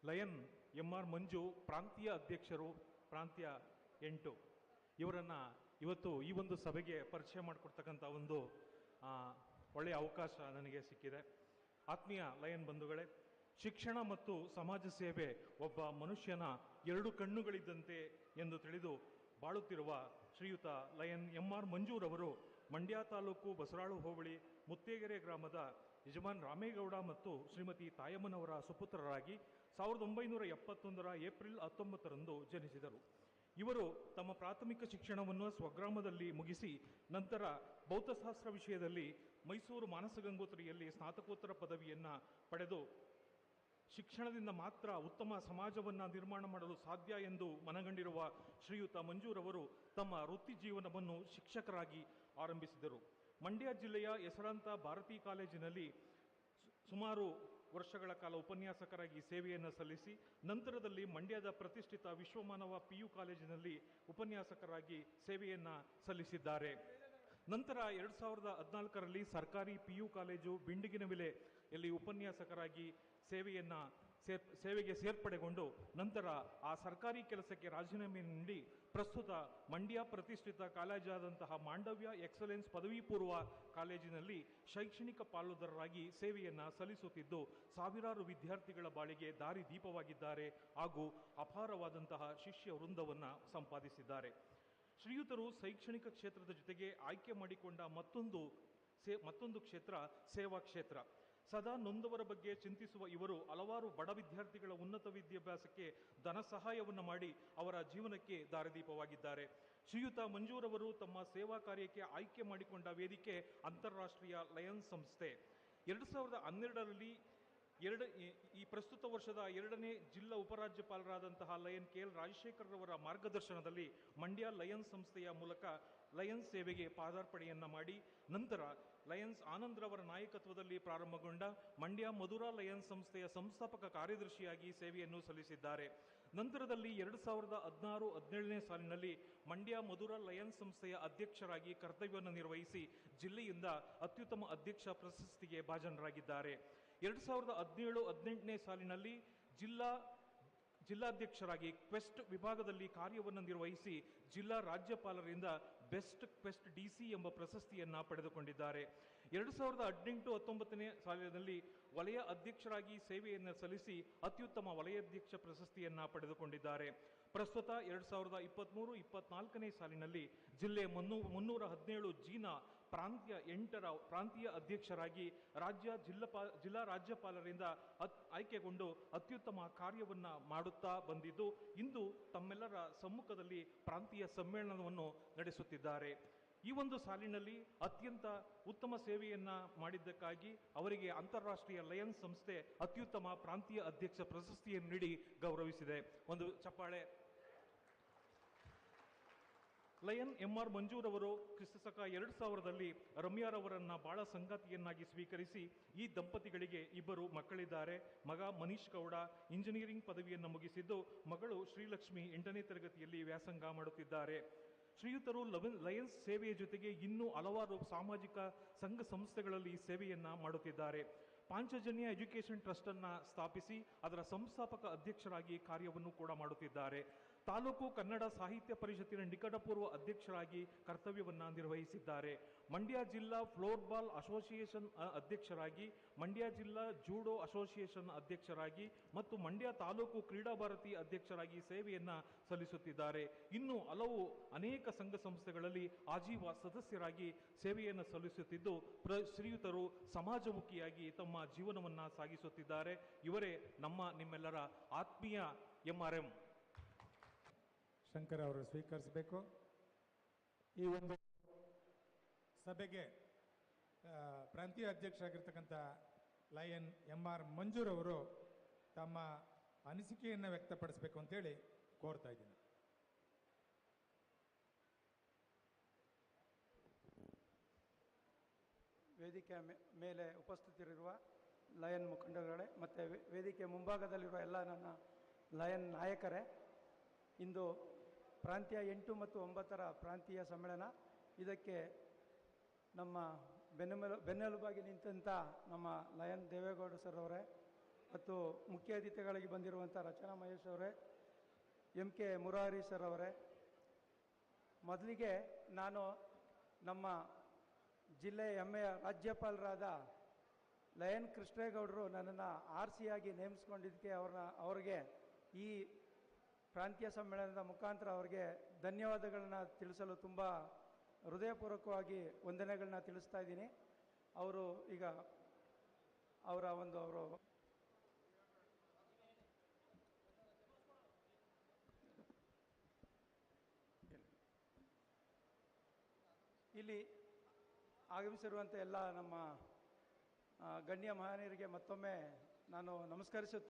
ಲಯನ್ ಎಂ ಆರ್ ಮಂಜು ಪ್ರಾಂತೀಯ ಅಧ್ಯಕ್ಷರು, ಪ್ರಾಂತೀಯ ಎಂಟು, ಇವರನ್ನು ಇವತ್ತು ಈ ಒಂದು ಸಭೆಗೆ ಪರಿಚಯ ಮಾಡಿಕೊಡ್ತಕ್ಕಂಥ ಒಂದು ಒಳ್ಳೆಯ ಅವಕಾಶ ನನಗೆ ಸಿಕ್ಕಿದೆ. ಆತ್ಮೀಯ ಲಯನ್ ಬಂಧುಗಳೇ, ಶಿಕ್ಷಣ ಮತ್ತು ಸಮಾಜ ಸೇವೆ ಒಬ್ಬ ಮನುಷ್ಯನ ಎರಡು ಕಣ್ಣುಗಳಿದ್ದಂತೆ ಎಂದು ತಿಳಿದು ಬಾಳುತ್ತಿರುವ ಶ್ರೀಯುತ ಲಯನ್ ಎಂ ಆರ್ ಮಂಜೂರವರು ಮಂಡ್ಯ ತಾಲೂಕು ಬಸರಾಳು ಹೋಬಳಿ ಮುತ್ತೇಗೆರೆ ಗ್ರಾಮದ ಯಜಮಾನ್ ರಾಮೇಗೌಡ ಮತ್ತು ಶ್ರೀಮತಿ ತಾಯಮ್ಮನವರ ಸುಪುತ್ರರಾಗಿ ಸಾವಿರದ ಒಂಬೈನೂರ ಎಪ್ಪತ್ತೊಂದರ ಏಪ್ರಿಲ್ ಹತ್ತೊಂಬತ್ತರಂದು ಜನಿಸಿದರು. ಇವರು ತಮ್ಮ ಪ್ರಾಥಮಿಕ ಶಿಕ್ಷಣವನ್ನು ಸ್ವಗ್ರಾಮದಲ್ಲಿ ಮುಗಿಸಿ ನಂತರ ಭೌತಶಾಸ್ತ್ರ ವಿಷಯದಲ್ಲಿ ಮೈಸೂರು ಮಾನಸ ಗಂಗೋತ್ರಿಯಲ್ಲಿ ಸ್ನಾತಕೋತ್ತರ ಪದವಿಯನ್ನು ಪಡೆದು ಶಿಕ್ಷಣದಿಂದ ಮಾತ್ರ ಉತ್ತಮ ಸಮಾಜವನ್ನು ನಿರ್ಮಾಣ ಮಾಡಲು ಸಾಧ್ಯ ಎಂದು ಮನಗಂಡಿರುವ ಶ್ರೀಯುತ ಮಂಜೂರವರು ತಮ್ಮ ವೃತ್ತಿ ಜೀವನವನ್ನು ಶಿಕ್ಷಕರಾಗಿ ಆರಂಭಿಸಿದರು. ಮಂಡ್ಯ ಜಿಲ್ಲೆಯ ಹೆಸರಾಂತ ಭಾರತಿ ಕಾಲೇಜಿನಲ್ಲಿ ಸುಮಾರು ವರ್ಷಗಳ ಕಾಲ ಉಪನ್ಯಾಸಕರಾಗಿ ಸೇವೆಯನ್ನು ಸಲ್ಲಿಸಿ, ನಂತರದಲ್ಲಿ ಮಂಡ್ಯದ ಪ್ರತಿಷ್ಠಿತ ವಿಶ್ವಮಾನವ ಪಿ ಯು ಕಾಲೇಜಿನಲ್ಲಿ ಉಪನ್ಯಾಸಕರಾಗಿ ಸೇವೆಯನ್ನು ಸಲ್ಲಿಸಿದ್ದಾರೆ. ನಂತರ ಎರಡು ಸಾವಿರದ ಹದಿನಾಲ್ಕರಲ್ಲಿ ಸರ್ಕಾರಿ ಪಿ ಯು ಕಾಲೇಜು ಬಿಂಡಿಗಿನ ಬೆಲೆಯಲ್ಲಿ ಉಪನ್ಯಾಸಕರಾಗಿ ಸೇವೆಯನ್ನು ಸೇರ್, ಸೇವೆಗೆ ಸೇರ್ಪಡೆಗೊಂಡು ನಂತರ ಆ ಸರ್ಕಾರಿ ಕೆಲಸಕ್ಕೆ ರಾಜೀನಾಮೆ ನೀಡಿ ಪ್ರಸ್ತುತ ಮಂಡ್ಯ ಪ್ರತಿಷ್ಠಿತ ಕಾಲೇಜಾದಂತಹ ಮಾಂಡವ್ಯ ಎಕ್ಸಲೆನ್ಸ್ ಪದವಿ ಪೂರ್ವ ಕಾಲೇಜಿನಲ್ಲಿ ಶೈಕ್ಷಣಿಕ ಪಾಲುದಾರರಾಗಿ ಸೇವೆಯನ್ನು ಸಲ್ಲಿಸುತ್ತಿದ್ದು, ಸಾವಿರಾರು ವಿದ್ಯಾರ್ಥಿಗಳ ಬಾಳಿಗೆ ದಾರಿ ದೀಪವಾಗಿದ್ದಾರೆ ಹಾಗೂ ಅಪಾರವಾದಂತಹ ಶಿಷ್ಯ ವೃಂದವನ್ನು ಸಂಪಾದಿಸಿದ್ದಾರೆ. ಶ್ರೀಯುತರು ಶೈಕ್ಷಣಿಕ ಕ್ಷೇತ್ರದ ಜೊತೆಗೆ ಆಯ್ಕೆ ಮಾಡಿಕೊಂಡ ಮತ್ತೊಂದು ಸೇ, ಮತ್ತೊಂದು ಕ್ಷೇತ್ರ ಸೇವಾ ಕ್ಷೇತ್ರ. ಸದಾ ನೊಂದವರ ಬಗ್ಗೆ ಚಿಂತಿಸುವ ಇವರು ಹಲವಾರು ಬಡ ವಿದ್ಯಾರ್ಥಿಗಳ ಉನ್ನತ ವಿದ್ಯಾಭ್ಯಾಸಕ್ಕೆ ಧನ ಸಹಾಯವನ್ನು ಮಾಡಿ ಅವರ ಜೀವನಕ್ಕೆ ದಾರಿದೀಪವಾಗಿದ್ದಾರೆ. ಶ್ರೀಯುತ ಮಂಜೂರವರು ತಮ್ಮ ಸೇವಾ ಕಾರ್ಯಕ್ಕೆ ಆಯ್ಕೆ ಮಾಡಿಕೊಂಡ ವೇದಿಕೆ ಅಂತಾರಾಷ್ಟ್ರೀಯ ಲಯನ್ಸ್ ಸಂಸ್ಥೆ. ಎರಡು ಸಾವಿರದ ಹನ್ನೆರಡರಲ್ಲಿ ಎರಡ ಈ- ಪ್ರಸ್ತುತ ವರ್ಷದ ಎರಡನೇ ಜಿಲ್ಲಾ ಉಪರಾಜ್ಯಪಾಲರಾದಂತಹ ಲಯನ್ ಕೆ ಎಲ್ ರಾಜಶೇಖರ್ ರವರ ಮಾರ್ಗದರ್ಶನದಲ್ಲಿ ಮಂಡ್ಯ ಲಯನ್ಸ್ ಸಂಸ್ಥೆಯ ಮೂಲಕ ಲಯನ್ಸ್ ಸೇವೆಗೆ ಪಾದಾರ್ಪಣೆಯನ್ನ ಮಾಡಿ, ನಂತರ ಲಯನ್ಸ್ ಆನಂದ್ ರವರ ನಾಯಕತ್ವದಲ್ಲಿ ಪ್ರಾರಂಭಗೊಂಡ ಮಂಡ್ಯ ಮಧುರಾ ಲಯನ್ಸ್ ಸಂಸ್ಥೆಯ ಸಂಸ್ಥಾಪಕ ಕಾರ್ಯದರ್ಶಿಯಾಗಿ ಸೇವೆಯನ್ನು ಸಲ್ಲಿಸಿದ್ದಾರೆ. ನಂತರದಲ್ಲಿ ಎರಡು ಸಾವಿರದ ಹದಿನಾರು ಹದಿನೇಳನೇ ಸಾಲಿನಲ್ಲಿ ಮಂಡ್ಯ ಮಧುರಾ ಲಯನ್ಸ್ ಸಂಸ್ಥೆಯ ಅಧ್ಯಕ್ಷರಾಗಿ ಕರ್ತವ್ಯವನ್ನು ನಿರ್ವಹಿಸಿ ಜಿಲ್ಲೆಯಿಂದ ಅತ್ಯುತ್ತಮ ಅಧ್ಯಕ್ಷ ಪ್ರಶಸ್ತಿಗೆ ಭಾಜನರಾಗಿದ್ದಾರೆ. ಎರಡು ಸಾವಿರದ ಹದಿನೇಳು, ಹದಿನೆಂಟನೇ ಸಾಲಿನಲ್ಲಿ ಜಿಲ್ಲಾ ಜಿಲ್ಲಾಧ್ಯಕ್ಷರಾಗಿ ಕ್ವೆಸ್ಟ್ ವಿಭಾಗದಲ್ಲಿ ಕಾರ್ಯವನ್ನು ನಿರ್ವಹಿಸಿ ಜಿಲ್ಲಾ ರಾಜ್ಯಪಾಲರಿಂದ ಬೆಸ್ಟ್ ಕ್ವೆಸ್ಟ್ ಡಿಸಿ ಎಂಬ ಪ್ರಶಸ್ತಿಯನ್ನು ಪಡೆದುಕೊಂಡಿದ್ದಾರೆ. ಎರಡು ಸಾವಿರದ ಹದಿನೆಂಟು, ಹತ್ತೊಂಬತ್ತನೇ ಸಾಲಿನಲ್ಲಿ ವಲಯ ಅಧ್ಯಕ್ಷರಾಗಿ ಸೇವೆಯನ್ನು ಸಲ್ಲಿಸಿ ಅತ್ಯುತ್ತಮ ವಲಯಾಧ್ಯಕ್ಷ ಪ್ರಶಸ್ತಿಯನ್ನು ಪಡೆದುಕೊಂಡಿದ್ದಾರೆ. ಪ್ರಸ್ತುತ ಎರಡು ಸಾವಿರದ ಇಪ್ಪತ್ತ್ಮೂರು ಇಪ್ಪತ್ನಾಲ್ಕನೇ ಸಾಲಿನಲ್ಲಿ ಜಿಲ್ಲೆ ಮುನ್ನೂ, ಮುನ್ನೂರ ಹದಿನೇಳು ಜೀನ ಪ್ರಾಂತ್ಯ ಎಂಟರ ಪ್ರಾಂತೀಯ ಅಧ್ಯಕ್ಷರಾಗಿ ರಾಜ್ಯ ಜಿಲ್ಲಾ ಜಿಲ್ಲಾ ರಾಜ್ಯಪಾಲರಿಂದ ಅತ್, ಆಯ್ಕೆಗೊಂಡು ಅತ್ಯುತ್ತಮ ಕಾರ್ಯವನ್ನು ಮಾಡುತ್ತಾ ಬಂದಿದ್ದು, ಇಂದು ತಮ್ಮೆಲ್ಲರ ಸಮ್ಮುಖದಲ್ಲಿ ಪ್ರಾಂತೀಯ ಸಮ್ಮೇಳನವನ್ನು ನಡೆಸುತ್ತಿದ್ದಾರೆ. ಈ ಒಂದು ಸಾಲಿನಲ್ಲಿ ಅತ್ಯಂತ ಉತ್ತಮ ಸೇವೆಯನ್ನ ಮಾಡಿದ್ದಕ್ಕಾಗಿ ಅವರಿಗೆ ಅಂತಾರಾಷ್ಟ್ರೀಯ ಲಯನ್ಸ್ ಸಂಸ್ಥೆ ಅತ್ಯುತ್ತಮ ಪ್ರಾಂತೀಯ ಅಧ್ಯಕ್ಷ ಪ್ರಶಸ್ತಿಯನ್ನು ನೀಡಿ ಗೌರವಿಸಿದೆ. ಒಂದು ಚಪ್ಪಾಳೆ ಲಯನ್ ಎಂ ಆರ್ ಮಂಜೂರ್ ಅವರು ಕ್ರಿಸ್ತಶಕ ಎರಡು ಸಾವಿರದಲ್ಲಿ ರಮ್ಯಾರವರನ್ನ ಬಾಳ ಸಂಗಾತಿಯನ್ನಾಗಿ ಸ್ವೀಕರಿಸಿ ಈ ದಂಪತಿಗಳಿಗೆ ಇಬ್ಬರು ಮಕ್ಕಳಿದ್ದಾರೆ. ಮಗ ಮನೀಶ್ ಗೌಡ ಇಂಜಿನಿಯರಿಂಗ್ ಪದವಿಯನ್ನು ಮುಗಿಸಿದ್ದು ಮಗಳು ಶ್ರೀಲಕ್ಷ್ಮಿ ಎಂಟನೇ ತರಗತಿಯಲ್ಲಿ ವ್ಯಾಸಂಗ ಮಾಡುತ್ತಿದ್ದಾರೆ. ಶ್ರೀಯುತರು ಲವನ್ ಲಯನ್ಸ್ ಸೇವೆಯ ಜೊತೆಗೆ ಇನ್ನೂ ಹಲವಾರು ಸಾಮಾಜಿಕ ಸಂಘ ಸಂಸ್ಥೆಗಳಲ್ಲಿ ಸೇವೆಯನ್ನ ಮಾಡುತ್ತಿದ್ದಾರೆ. ಪಾಂಚಜನ್ಯ ಎಜುಕೇಷನ್ ಟ್ರಸ್ಟ್ ಅನ್ನ ಸ್ಥಾಪಿಸಿ ಅದರ ಸಂಸ್ಥಾಪಕ ಅಧ್ಯಕ್ಷರಾಗಿ ಕಾರ್ಯವನ್ನು ಕೂಡ ಮಾಡುತ್ತಿದ್ದಾರೆ. ತಾಲೂಕು ಕನ್ನಡ ಸಾಹಿತ್ಯ ಪರಿಷತ್ತಿನ ನಿಕಟಪೂರ್ವ ಅಧ್ಯಕ್ಷರಾಗಿ ಕರ್ತವ್ಯವನ್ನ ನಿರ್ವಹಿಸಿದ್ದಾರೆ. ಮಂಡ್ಯ ಜಿಲ್ಲಾ ಫ್ಲೋರ್ಬಾಲ್ ಅಸೋಸಿಯೇಷನ್ ಅಧ್ಯಕ್ಷರಾಗಿ, ಮಂಡ್ಯ ಜಿಲ್ಲಾ ಜೂಡೋ ಅಸೋಸಿಯೇಷನ್ ಅಧ್ಯಕ್ಷರಾಗಿ ಮತ್ತು ಮಂಡ್ಯ ತಾಲೂಕು ಕ್ರೀಡಾ ಭಾರತಿ ಅಧ್ಯಕ್ಷರಾಗಿ ಸೇವೆಯನ್ನ ಸಲ್ಲಿಸುತ್ತಿದ್ದಾರೆ. ಇನ್ನು ಹಲವು ಅನೇಕ ಸಂಘ ಸಂಸ್ಥೆಗಳಲ್ಲಿ ಆಜೀವ ಸದಸ್ಯರಾಗಿ ಸೇವೆಯನ್ನು ಸಲ್ಲಿಸುತ್ತಿದ್ದು, ಪ್ರ, ಶ್ರೀಯುತರು ಸಮಾಜಮುಖಿಯಾಗಿ ತಮ್ಮ ಜೀವನವನ್ನ ಸಾಗಿಸುತ್ತಿದ್ದಾರೆ. ಇವರೇ ನಮ್ಮ ನಿಮ್ಮೆಲ್ಲರ ಆತ್ಮೀಯ ಎಂ ಎಂ. ಶಂಕರ್ ಅವರು ಸ್ವೀಕರಿಸಬೇಕು. ಈ ಒಂದು ಸಭೆಗೆ ಪ್ರಾಂತೀಯ ಅಧ್ಯಕ್ಷರಾಗಿರ್ತಕ್ಕಂಥ ಲಯನ್ ಎಂ ಆರ್ ಮಂಜೂರ್ ಅವರು ತಮ್ಮ ಅನಿಸಿಕೆಯನ್ನು ವ್ಯಕ್ತಪಡಿಸಬೇಕು ಅಂತೇಳಿ ಕೋರ್ತಾ ಇದ್ದೀನಿ. ವೇದಿಕೆಯ ಮೇಲೆ ಉಪಸ್ಥಿತರಿರುವ ಲಯನ್ ಮುಖಂಡರುಗಳೇ, ಮತ್ತು ವೇದಿಕೆ ಮುಂಭಾಗದಲ್ಲಿರುವ ಎಲ್ಲ ನನ್ನ ಲಯನ್ ನಾಯಕರೇ, ಇಂದು ಪ್ರಾಂತ್ಯ ಎಂಟು ಮತ್ತು ಒಂಬತ್ತರ ಪ್ರಾಂತೀಯ ಸಮ್ಮೇಳನ. ಇದಕ್ಕೆ ನಮ್ಮ ಬೆನ್ನೆಲು ಬೆನ್ನೆಲುಬಾಗಿ ನಿಂತಂಥ ನಮ್ಮ ಲಯನ್ ದೇವೇಗೌಡ ಸರ್ ಅವರೇ ಮತ್ತು ಮುಖ್ಯ ಅತಿಥಿಗಳಿಗೆ ಬಂದಿರುವಂಥ ರಚನಾ ಮಹೇಶ್ ಅವರೇ, ಎಂ ಕೆ ಮುರಾರಿ ಸರ್ ಅವರೇ ಮೊದಲಿಗೆ ನಾನು ನಮ್ಮ ಜಿಲ್ಲೆಯ ಹೆಮ್ಮೆಯ ರಾಜ್ಯಪಾಲರಾದ ಲಯನ್ ಕೃಷ್ಣೇಗೌಡರು ನನ್ನನ್ನು ಆರ್ ಸಿಯಾಗಿ ನೇಮಿಸ್ಕೊಂಡಿದ್ದಕ್ಕೆ ಅವ್ರನ್ನ, ಅವ್ರಿಗೆ ಈ ಪ್ರಾಂತೀಯ ಸಮ್ಮೇಳನದ ಮುಖಾಂತರ ಅವರಿಗೆ ಧನ್ಯವಾದಗಳನ್ನ ತಿಳಿಸಲು ತುಂಬ ಹೃದಯಪೂರ್ವಕವಾಗಿ ವಂದನೆಗಳನ್ನ ತಿಳಿಸ್ತಾ ಇದ್ದೀನಿ. ಅವರು ಈಗ ಅವರ ಒಂದು ಅವರು ಇಲ್ಲಿ ಆಗಮಿಸಿರುವಂಥ ಎಲ್ಲ ನಮ್ಮ ಗಣ್ಯ ಮಹನೀಯರಿಗೆ ಮತ್ತೊಮ್ಮೆ ನಾನು ನಮಸ್ಕರಿಸುತ್ತೇನೆ.